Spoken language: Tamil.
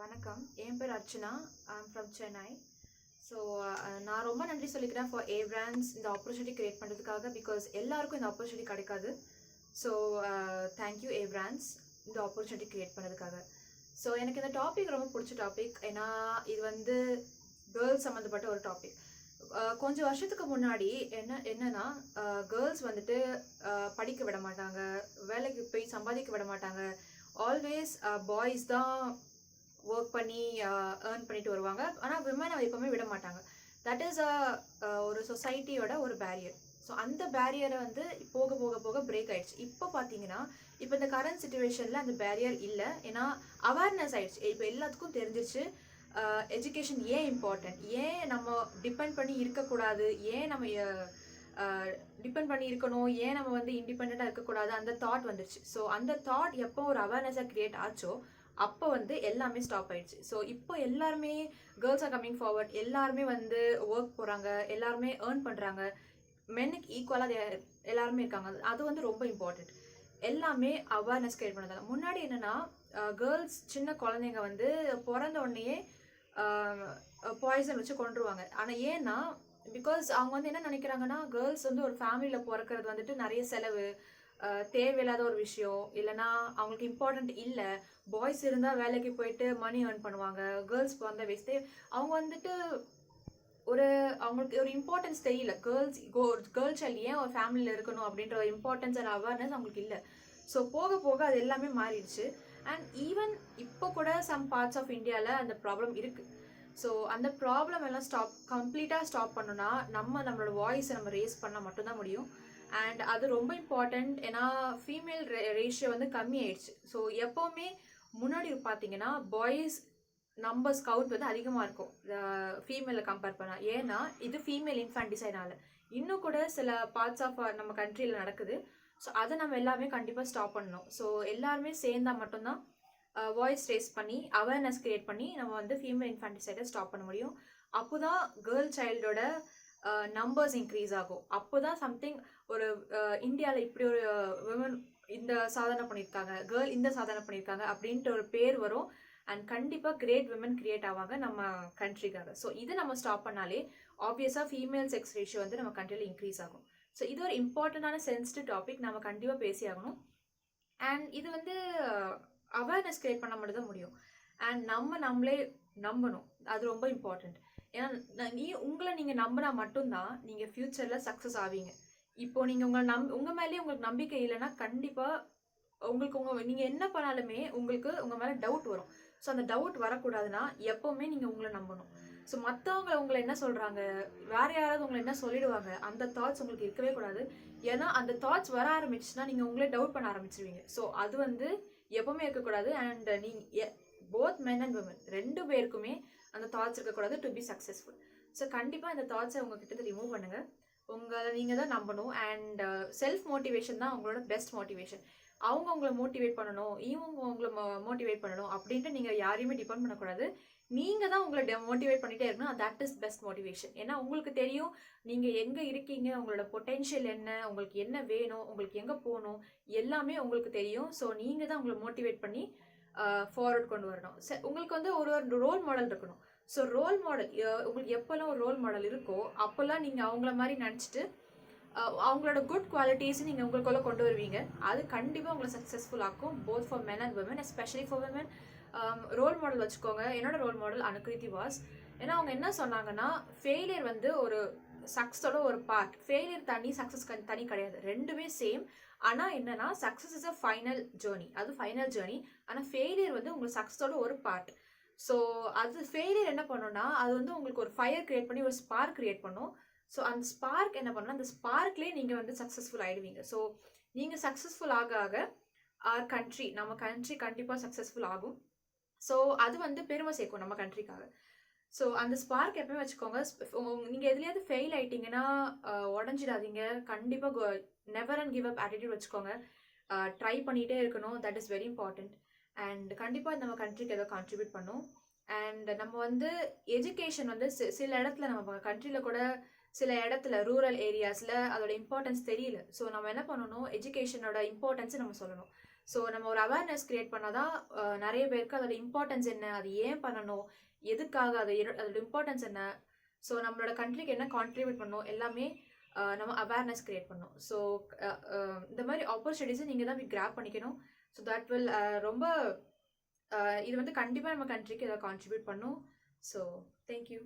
வணக்கம். என் பேர் Archana. I'm from Chennai so நான் ரொம்ப நன்றி சொல்லிக்கிறேன் ஃபார் ஏ பிராண்ட்ஸ் இந்த ஆப்பர்ச்சுனிட்டி கிரியேட் பண்ணுறதுக்காக பிகாஸ் எல்லாருக்கும் இந்த ஆப்பர்ச்சுனிட்டி கிடைக்காது. So thank you A brands இந்த ஆப்பர்ச்சுனிட்டி கிரியேட் பண்ணதுக்காக ஸோ எனக்கு இந்த டாபிக் ரொம்ப பிடிச்ச டாபிக் ஏன்னா இது வந்து கேர்ள்ஸ் சம்மந்தப்பட்ட ஒரு டாபிக் கொஞ்சம் வருஷத்துக்கு முன்னாடி என்ன என்னன்னா கேர்ள்ஸ் வந்துட்டு படிக்க விட மாட்டாங்க. வேலைக்கு போய் சம்பாதிக்க விட மாட்டாங்க. ஆல்வேஸ் பாய்ஸ் தான் ஒர்க் பண்ணி ஏர்ன் பண்ணிட்டு வருவாங்க. ஆனால் விமனை எப்பவுமே விட மாட்டாங்க. தட் இஸ் அ ஒரு சொசைட்டியோட ஒரு பேரியர் ஸோ அந்த பேரியரை வந்து போக போக போக பிரேக் ஆயிடுச்சு. இப்போ பார்த்தீங்கன்னா இப்போ இந்த கரண்ட் சுச்சுவேஷனில் அந்த பேரியர் இல்லை. ஏன்னா அவேர்னஸ் ஆயிடுச்சு. இப்போ எல்லாத்துக்கும் தெரிஞ்சிருச்சு. எஜுகேஷன் ஏன் இம்பார்ட்டன்ட் ஏன் நம்ம டிபெண்ட் பண்ணி இருக்கக்கூடாது? ஏன் நம்ம டிபெண்ட் பண்ணி இருக்கணும்? ஏன் நம்ம வந்து இண்டிபெண்ட்டாக இருக்கக்கூடாது? அந்த தாட் வந்துருச்சு. ஸோ அந்த தாட் எப்போ ஒரு அவேர்னஸாக க்ரியேட் ஆச்சோ அப்போ வந்து எல்லாமே ஸ்டாப் ஆயிடுச்சு. ஸோ இப்போ எல்லாருமே கேர்ள்ஸ் ஆர் கம்மிங் ஃபார்வர்ட் எல்லாருமே வந்து ஒர்க் போகிறாங்க எல்லாருமே ஏர்ன் பண்ணுறாங்க மென்னுக்கு ஈக்குவலாக எல்லாருமே இருக்காங்க. அது வந்து ரொம்ப இம்பார்ட்டண்ட் எல்லாமே அவேர்னஸ் கிரியேட் பண்ணதால முன்னாடி என்னன்னா கேர்ள்ஸ் சின்ன குழந்தைங்க வந்து பிறந்த உடனேயே பாய்சன் வச்சு கொண்டுருவாங்க ஆனால் ஏன்னா பிகாஸ் அவங்க வந்து என்ன நினைக்கிறாங்கன்னா கேர்ள்ஸ் வந்து ஒரு ஃபேமிலியில் பிறக்கிறது வந்துட்டு நிறைய செலவு. தேவையில்லாத ஒரு விஷயம் இல்லைன்னா அவங்களுக்கு இம்பார்ட்டன்ட் இல்லை பாய்ஸ் இருந்தால் வேலைக்கு போயிட்டு மணி ஏர்ன் பண்ணுவாங்க கேர்ள்ஸ் பிறந்த வேஸ்ட்டு அவங்க வந்துட்டு ஒரு அவங்களுக்கு ஒரு இம்பார்ட்டன்ஸ் தெரியல. கேர்ள்ஸ் கேர்ள் சைல்டு ஏன் ஒரு ஃபேமிலியில் இருக்கணும் அப்படின்ற ஒரு இம்பார்ட்டன்ஸ் அண்ட் அவேர்னஸ் அவங்களுக்கு இல்லை. ஸோ போக போக அது எல்லாமே மாறிடுச்சு. அண்ட் ஈவன் இப்போ கூட சம் பார்ட்ஸ் ஆஃப் இந்தியாவில் அந்த ப்ராப்ளம் இருக்குது ஸோ அந்த ப்ராப்ளம் எல்லாம் ஸ்டாப் கம்ப்ளீட்டாக ஸ்டாப் பண்ணோன்னா நம்ம நம்மளோட வாய்ஸை நம்ம ரேஸ் பண்ணால் மட்டும்தான் முடியும். அண்ட் அது ரொம்ப இம்பார்ட்டண்ட் ஏன்னா ஃபீமேல் ரேஷியோ வந்து கம்மி ஆயிடுச்சு ஸோ எப்போவுமே முன்னாடி பார்த்தீங்கன்னா பாய்ஸ் நம்பர்ஸ் கவுண்ட் வந்து அதிகமாக இருக்கும். ஃபீமேலில் கம்பேர் பண்ணால் ஏன்னா இது ஃபீமேல் இன்ஃபேண்டிசைனால் இன்னும் கூட சில பார்ட்ஸ் ஆஃப் நம்ம கண்ட்ரியில் நடக்குது. ஸோ அதை நம்ம எல்லாமே கண்டிப்பாக ஸ்டாப் பண்ணணும். ஸோ எல்லாருமே சேர்ந்தா மட்டும்தான் வாய்ஸ் ரேஸ் பண்ணி அவேர்னஸ் க்ரியேட் பண்ணி நம்ம வந்து ஃபீமேல் இன்ஃபான்டிசைடை ஸ்டாப் பண்ண முடியும். அப்போ தான் கேர்ள் சைல்டோட நம்பர்ஸ் இன்க்ரீஸ் ஆகும். அப்போ தான் சம்திங் ஒரு இந்தியாவில் இப்படி ஒரு விமன் இந்த சாதனை பண்ணியிருக்காங்க கேர்ள் இந்த சாதனை பண்ணியிருக்காங்க அப்படின்ட்டு ஒரு பேர் வரும். அண்ட் கண்டிப்பாக கிரேட் விமன் கிரியேட் ஆவாங்க நம்ம கண்ட்ரிக்காக ஸோ இதை நம்ம ஸ்டாப் பண்ணாலே ஆப்வியஸாக ஃபீமேல் செக்ஸ் ரேஷியோ வந்து நம்ம கண்ட்ரியில் இன்க்ரீஸ் ஆகும். ஸோ இது ஒரு இம்பார்ட்டண்ட்டான சென்சிட்டிவ் டாபிக் நம்ம கண்டிப்பாக பேசி ஆகணும். அண்ட் இது வந்து அவேர்னஸ் கிரியேட் பண்ண மட்டும் தான் முடியும். அண்ட் நம்ம நம்மளே நம்பணும். அது ரொம்ப இம்பார்ட்டண்ட் ஏன்னா நீ உங்களை நீங்கள் நம்பினா மட்டும்தான் நீங்கள் ஃப்யூச்சரில் சக்ஸஸ் ஆவீங்க. இப்போ நீங்கள் உங்களை நம் உங்கள் மேலேயே உங்களுக்கு நம்பிக்கை இல்லைன்னா கண்டிப்பாக உங்களுக்கு உங்கள் நீங்கள் என்ன பண்ணாலுமே உங்களுக்கு உங்கள் மேலே டவுட் வரும். ஸோ அந்த டவுட் வரக்கூடாதுன்னா எப்போவுமே நீங்கள் உங்களை நம்பணும். ஸோ மற்றவங்க உங்களை என்ன சொல்கிறாங்க வேற யாராவது உங்களை என்ன சொல்லிடுவாங்க? அந்த தாட்ஸ் உங்களுக்கு இருக்கவே கூடாது. ஏன்னா அந்த தாட்ஸ் வர ஆரம்பிச்சுன்னா நீங்கள் உங்களே டவுட் பண்ண ஆரம்பிச்சிருவீங்க. ஸோ அது வந்து எப்போவுமே இருக்கக்கூடாது. அண்ட் நீங்கள் போத் மென் அண்ட் உமன் ரெண்டு பேருக்குமே அந்த தாட்ஸ் இருக்கக்கூடாது டு பி சக்ஸஸ்ஃபுல் ஸோ கண்டிப்பாக இந்த தாட்ஸை உங்ககிட்ட ரிமூவ் பண்ணுங்கள் உங்களை நீங்கள் தான் நம்பணும். அண்ட் செல்ஃப் மோட்டிவேஷன் தான் உங்களோட பெஸ்ட் மோட்டிவேஷன் அவங்க உங்களை மோட்டிவேட் பண்ணணும். இவங்க உங்களை மோட்டிவேட் பண்ணணும் அப்படின்ட்டு நீங்கள் யாரையுமே டிபெண்ட் பண்ணக்கூடாது. நீங்கள் தான் உங்களை மோட்டிவேட் பண்ணிகிட்டே இருக்கணும். தட் இஸ் பெஸ்ட் மோட்டிவேஷன் ஏன்னா உங்களுக்கு தெரியும் நீங்கள் எங்கே இருக்கீங்க உங்களோட பொட்டென்ஷியல் என்ன உங்களுக்கு என்ன வேணும் உங்களுக்கு எங்கே போகணும் எல்லாமே உங்களுக்கு தெரியும். ஸோ நீங்கள் தான் உங்களை மோட்டிவேட் பண்ணி ஃபார்வர்ட் கொண்டு வரணும். ச- உங்களுக்கு வந்து ஒரு ஒரு ரோல் மாடல் இருக்கணும். ஸோ ரோல் மாடல் உங்களுக்கு எப்போல்லாம் ஒரு ரோல் மாடல் இருக்கோ அப்போல்லாம் நீங்கள் அவங்கள மாதிரி நினச்சிட்டு அவங்களோட குட் குவாலிட்டிஸ் நீங்கள் உங்களுக்குள்ளே கொண்டு வருவீங்க. அது கண்டிப்பாக உங்களை சக்ஸஸ்ஃபுல் ஆக்கும் both for men and women especially for women role model வச்சுக்கோங்க. என்னோட ரோல் மாடல் அனுகிருதி வாஸ். ஏன்னா அவங்க என்ன சொன்னாங்கன்னா ஃபெயிலியர் வந்து ஒரு சக்ஸஸோட ஒரு பார்ட் ஃபெயிலியர் தனி சக்ஸஸ் தனி கிடையாது. ரெண்டுமே சேம் ஆனால் என்னன்னா success is a final journey அது ஃபைனல் ஜேர்னி ஆனால் ஃபெயிலியர் வந்து உங்களுக்கு சக்ஸஸோட ஒரு பார்ட் ஸோ அது ஃபெயிலியர் என்ன பண்ணுன்னா அது வந்து உங்களுக்கு ஒரு ஃபயர் கிரியேட் பண்ணி ஒரு ஸ்பார்க் கிரியேட் பண்ணும். ஸோ அந்த ஸ்பார்க் என்ன பண்ணணும் அந்த ஸ்பார்க்லேயே நீங்கள் வந்து சக்ஸஸ்ஃபுல் ஆகிடுவீங்க ஸோ நீங்கள் சக்ஸஸ்ஃபுல் ஆக ஆக ஆர் கண்ட்ரி நம்ம கண்ட்ரி கண்டிப்பாக சக்ஸஸ்ஃபுல் ஆகும். ஸோ அது வந்து பெருமை சேர்க்கும் நம்ம கண்ட்ரிக்காக ஸோ அந்த ஸ்பார்க் எப்பவுமே வச்சுக்கோங்க. நீங்கள் எதுலையாவது ஃபெயில் ஆயிட்டீங்கன்னா உடஞ்சிடாதீங்க. கண்டிப்பாக never and give up attitude வச்சுக்கோங்க. ட்ரை பண்ணிகிட்டே இருக்கணும். That is very important and கண்டிப்பாக நம்ம கண்ட்ரிக்கு ஏதோ கான்ட்ரிபியூட் பண்ணும். அண்ட் நம்ம வந்து எஜுகேஷன் வந்து சில இடத்துல நம்ம கண்ட்ரியில் கூட சில இடத்துல ரூரல் ஏரியாஸில் அதோட இம்பார்ட்டன்ஸ் தெரியல. ஸோ நம்ம என்ன பண்ணணும்? எஜுகேஷனோட இம்பார்ட்டன்ஸை நம்ம சொல்லணும். ஸோ நம்ம ஒரு அவேர்னஸ் க்ரியேட் பண்ணால் தான் நிறைய பேருக்கு அதோட இம்பார்ட்டன்ஸ் என்ன அது ஏன் பண்ணணும்? எதுக்காக அது அதோட இம்பார்ட்டன்ஸ் என்ன? ஸோ நம்மளோட கண்ட்ரிக்கு என்ன கான்ட்ரிபியூட் பண்ணணும் எல்லாமே நம்ம அவேர்னஸ் கிரியேட் பண்ணும். ஸோ இந்த மாதிரி ஆப்பர்ச்சுனிட்டிஸை நீங்கள் தான் கிராப் பண்ணிக்கணும். ஸோ தட் வில் ரொம்ப இது வந்து கண்டிப்பாக நம்ம கண்ட்ரிக்கு இதை கான்ட்ரிபியூட் பண்ணும். So thank you